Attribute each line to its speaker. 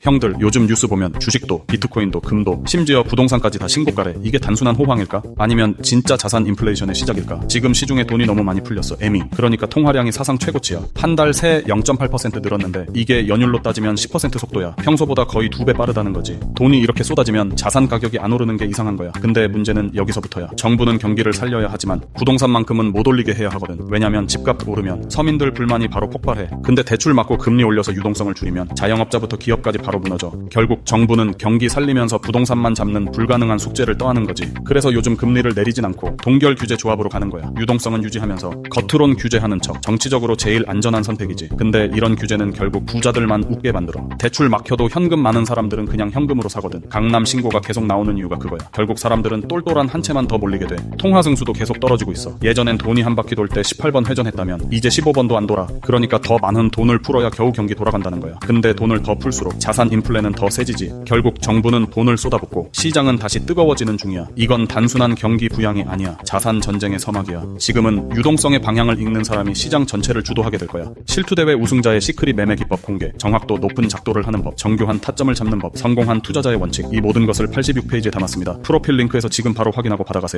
Speaker 1: 형들 요즘 뉴스 보면 주식도 비트코인도 금도 심지어 부동산까지 다 신고가래. 이게 단순한 호황일까? 아니면 진짜 자산 인플레이션의 시작일까? 지금 시중에 돈이 너무 많이 풀렸어. 에미 그러니까 통화량이 사상 최고치야. 한 달 새 0.8% 늘었는데 이게 연율로 따지면 10% 속도야. 평소보다 거의 두 배 빠르다는 거지. 돈이 이렇게 쏟아지면 자산 가격이 안 오르는 게 이상한 거야. 근데 문제는 여기서부터야. 정부는 경기를 살려야 하지만 부동산만큼은 못 올리게 해야 하거든. 왜냐면 집값 오르면 서민들 불만이 바로 폭발해. 근데 대출 맞고 금리 올려서 유동성을 줄이면 자영업자부터 기업까지 바로 무너져. 결국 정부는 경기 살리면서 부동산만 잡는 불가능한 숙제를 떠하는 거지. 그래서 요즘 금리를 내리진 않고 동결 규제 조합으로 가는 거야. 유동성은 유지하면서 겉으론 규제하는 척. 정치적으로 제일 안전한 선택이지. 근데 이런 규제는 결국 부자들만 웃게 만들어. 대출 막혀도 현금 많은 사람들은 그냥 현금으로 사거든. 강남 신고가 계속 나오는 이유가 그거야. 결국 사람들은 똘똘한 한 채만 더 몰리게 돼. 통화 승수도 계속 떨어지고 있어. 예전엔 돈이 한 바퀴 돌 때 18번 회전했다면 이제 15번도 안 돌아. 그러니까 더 많은 돈을 풀어야 겨우 경기 돌아간다는 거야. 근데 돈을 더 풀수록 자산 인플레는 더 세지지. 결국 정부는 돈을 쏟아붓고 시장은 다시 뜨거워지는 중이야. 이건 단순한 경기 부양이 아니야. 자산 전쟁의 서막이야. 지금은 유동성의 방향을 읽는 사람이 시장 전체를 주도하게 될 거야. 실투대회 우승자의 시크릿 매매 기법 공개, 정확도 높은 작도를 하는 법, 정교한 타점을 잡는 법, 성공한 투자자의 원칙, 이 모든 것을 86페이지에 담았습니다. 프로필 링크에서 지금 바로 확인하고 받아가세요.